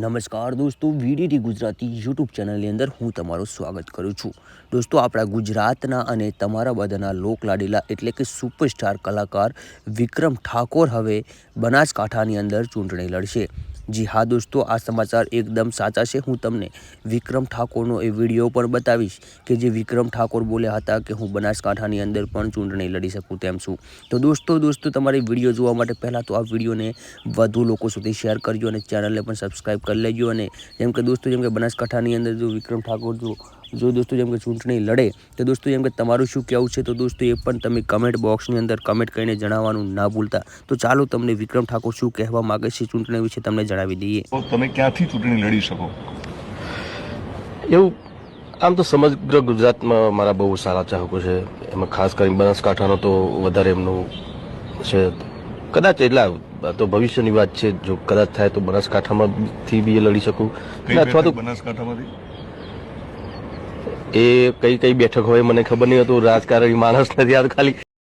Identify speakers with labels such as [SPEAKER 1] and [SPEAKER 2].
[SPEAKER 1] નમસ્કાર દોસ્તો, VDT Gujarati YouTube ચેનલની અંદર હું તમારું સ્વાગત કરું છું. દોસ્તો, આપણા ગુજરાતના અને તમારા બધાના લોકલાડીલા એટલે કે સુપરસ્ટાર કલાકાર વિક્રમ ઠાકોર હવે બનાસકાંઠાની અંદર ચૂંટણી લડશે. જી હા દોસ્તો, આ સમાચાર એકદમ સાચા છે. હું તમને વિક્રમ ઠાકોરનો એ વીડિયો પણ બતાવીશ કે જે વિક્રમ ઠાકોર બોલ્યા હતા કે હું બનાસકાંઠાની અંદર પણ ચૂંટણી લડી શકું તેમ છું. તો દોસ્તો દોસ્તો, તમારે વીડિયો જોવા માટે પહેલાં તો આ વિડીયોને વધુ લોકો સુધી શેર કરજો અને ચેનલને પણ સબસ્ક્રાઈબ કરી લેજો અને જેમ કે દોસ્તો, જેમ કે બનાસકાંઠાની અંદર જો વિક્રમ ઠાકોર જો જો દોસ્તો જેમ કે ચૂંટણી લડે તો દોસ્તો જેમ કે તમારું શું કહેવું છે? તો દોસ્તો એ પણ તમે કમેન્ટ બોક્સની અંદર કમેન્ટ કરીને જણાવવાનું ના ભૂલતા. તો ચાલો તમને વિક્રમ ઠાકોર શું કહેવા માગે છે ચૂંટણી વિશે તમને જણાવી દઈએ.
[SPEAKER 2] તો તમે ક્યાંથી ચૂંટણી લડી શકો?
[SPEAKER 3] એવું આમ તો સમગ્ર ગુજરાતમાં મારા બહુ સારા ચાહકો છે. એમાં ખાસ કરીને બનાસકાંઠાનો તો વધારે એમનું છે. કદાચ એટલા તો ભવિષ્યની વાત છે. જો કદાચ થાય તો બનાસકાંઠામાંથી બી એ લડી શકું. અથવા તો
[SPEAKER 2] બનાસકાંઠામાંથી?
[SPEAKER 3] એ કઈ કઈ બેઠક હોય મને ખબર નહીં હતું. રાજકારણી માણસ નથી યાદ ખાલી.